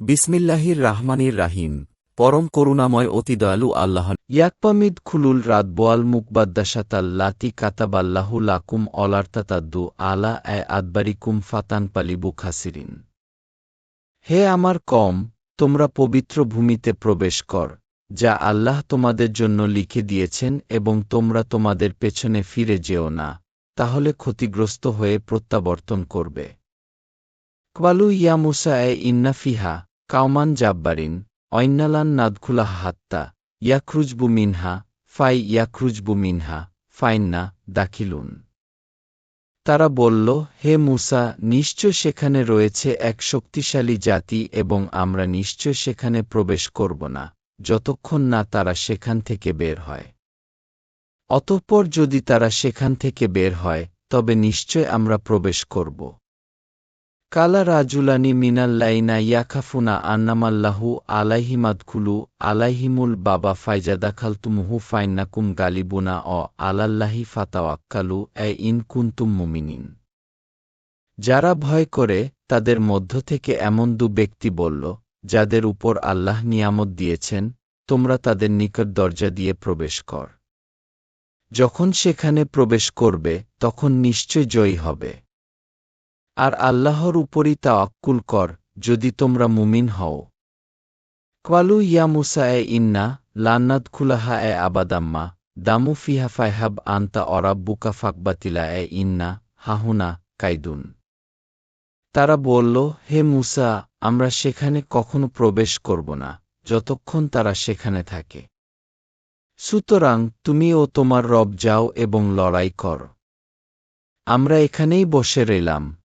বিসমিল্লাহির রাহমানির রাহিম। পরম করুণাময় অতি দয়ালু আল্লাহ। ইয়াকপামিদ খুলুল রাত বোয়াল মুকবাদ্দাসাতাল লাতি কাতাবাল্লাহু লাকুম অলার্তাতাদ্দু আলা এ আদবারিকুম ফাতান পালিবু খাসিরিন। হে আমার কম, তোমরা পবিত্র ভূমিতে প্রবেশ কর, যা আল্লাহ তোমাদের জন্য লিখে দিয়েছেন এবং তোমরা তোমাদের পেছনে ফিরে যেও না, তাহলে ক্ষতিগ্রস্ত হয়ে প্রত্যাবর্তন করবে। কবালু ইয়া মুসা এ ইন্না ফিহা কাউমান জাব্বারিন ঐন্নালান নাদখুলাহ হাত্তা, ইয়াখরুজবু মিনহা, ফাই ইয়াখরুজবু মিনহা, ফাইন্না, দাখিলুন। তারা বলল, হে মুসা, নিশ্চয় সেখানে রয়েছে এক শক্তিশালী জাতি এবং আমরা নিশ্চয় সেখানে প্রবেশ করব না, যতক্ষণ না তারা সেখান থেকে বের হয়। অতঃপর যদি তারা সেখান থেকে বের হয়, তবে নিশ্চয় আমরা প্রবেশ করব। কালা রাজুলানি মিনাল্লাইনা ইয়াখাফুনা আন্নামাল্লাহু আলাইহিমাদখুলু আলাইহিমুল বাবা ফাইজা দাখালতুমুহু ফাইন্নাকুম গালিবুনা অ আলাল্লাহি ফাতাওয়াক্কালু এ ইন কুন্তুম মুমিনিন। যারা ভয় করে, তাদের মধ্য থেকে এমন দু ব্যক্তি বলল, যাদের উপর আল্লাহ নিয়ামত দিয়েছেন, তোমরা তাদের নিকট দরজা দিয়ে প্রবেশ কর। যখন সেখানে প্রবেশ করবে, তখন নিশ্চয় জয়ী হবে। আর আল্লাহর উপরই তা তাওয়াক্কুল কর, যদি তোমরা মুমিন হও। কোয়ালু ইয়া মুসা, এ ইন্না, লান্নাদ খুলাহা, এ আবাদাম্মা, দামু ফিহা ফাইহাব আন্তা অরাব্বুকা ফাকবাতিলা, এ ইন্না, হাহুনা, কাইদুন। তারা বলল, হে মুসা, আমরা সেখানে কখনো প্রবেশ করব না, যতক্ষণ তারা সেখানে থাকে। সুতরাং তুমি ও তোমার রব যাও এবং লড়াই কর। আমরা এখানেই বসে রইলাম।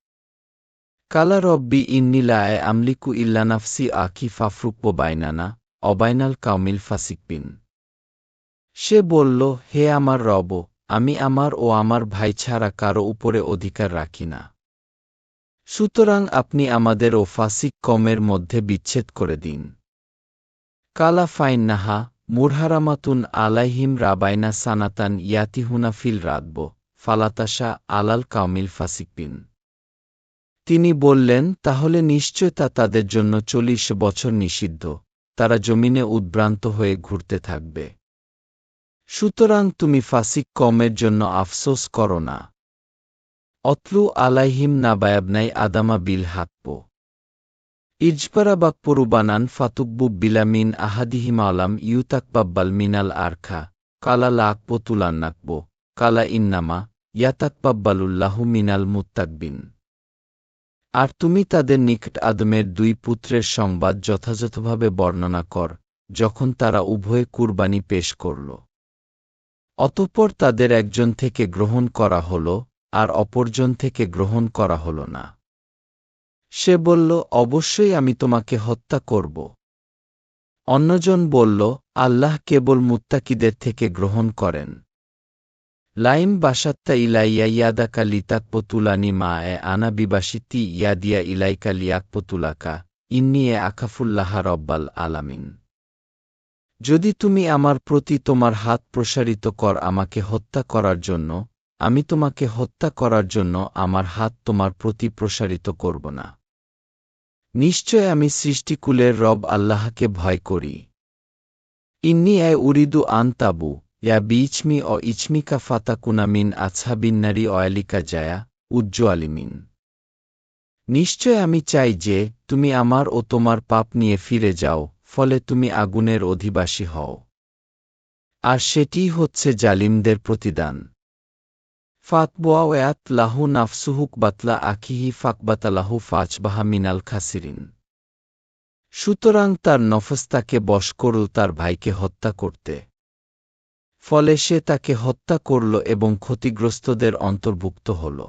কালা রব্বি ইন্নিলায় আমলিকু ইল্লানাফসি আকি ফাফরুকব বাইনানা, অবাইনাল কাউমিল ফাসিকবিন। সে বলল, হে আমার রব, আমি আমার ও আমার ভাই ছাড়া কারও উপরে অধিকার রাখি না। সুতরাং আপনি আমাদের ও ফাসিক কমের মধ্যে বিচ্ছেদ করে দিন। কালা ফাইন নাহা মুরহারামাতুন আলাইহিম রাবাইনা সানাতান ইয়াতিহুনা ফিল রাতব ফালাতাসা আলাল কাউমিল ফাসিকবিন। তিনি বললেন, তাহলে নিশ্চয় তা তাদের জন্য চল্লিশ বছর নিষিদ্ধ। তারা জমিনে উদ্ভ্রান্ত হয়ে ঘুরতে থাকবে। সুতরাং তুমি ফাসিক কমের জন্য আফসোস করো না। অতলু আলাইহিম নাবায়াবনাই আদামা বিল হাকপ ইজপারাবাক পরুবানান ফাতুকবু বিলামিন আহাদিহিম আলাম ইউতাকবাব্বাল মিনাল আরখা। কালা লাকব তুলান্নাকব। কালা ইন্নামা ইয়াতাকবাব্বালুল্লাহু মিনাল মুত্তাকবিন। আর তুমি তাদের নিকট আদমের দুই পুত্রের সংবাদ যথাযথভাবে বর্ণনা কর, যখন তারা উভয়ে কুরবানি পেশ করল। অতঃপর তাদের একজন থেকে গ্রহণ করা হল, আর অপরজন থেকে গ্রহণ করা হল না। সে বলল, অবশ্যই আমি তোমাকে হত্যা করব। অন্যজন বলল, আল্লাহ কেবল মুত্তাকিদের থেকে গ্রহণ করেন। লাইম বাসাত্তা ইলাইয়া ইয়াদাকা লিতাকপতুলানি মা এ আনা বিবাসিতি ইয়াদিয়া ইলাইকা লিয়াকপতুলাকা ইন্নি এ আকাফুল্লাহা রব্বাল আলামিন যদি তুমি আমার প্রতি তোমার হাত প্রসারিত কর আমাকে হত্যা করার জন্য আমি তোমাকে হত্যা করার জন্য আমার হাত তোমার প্রতি প্রসারিত করব না নিশ্চয় আমি সৃষ্টিকুলের রব আল্লাহকে ভয় করি ইন্নি এ উরিদু আনতাবু ইয়া বিচমি অ ইচমিকা ফাতাকুনা মিন আছাবিন্নারি অয়ালিকা জায়া উজ্জ্বালিমিন নিশ্চয় আমি চাই যে তুমি আমার ও তোমার পাপ নিয়ে ফিরে যাও ফলে তুমি আগুনের অধিবাসী হও আর সেটিই হচ্ছে জালিমদের প্রতিদান ফাতবোয়াওয়াত লাহু নাফসুহুক বাতলা আখিহি ফাকবাতালাহু ফাচবাহা মিনাল খাসিরিন সুতরাং তার নফস তাকে বশ করল তার ভাইকে হত্যা করতে ফলে সে তাকে হত্যা করল এবং ক্ষতিগ্রস্তদের অন্তর্ভুক্ত হল।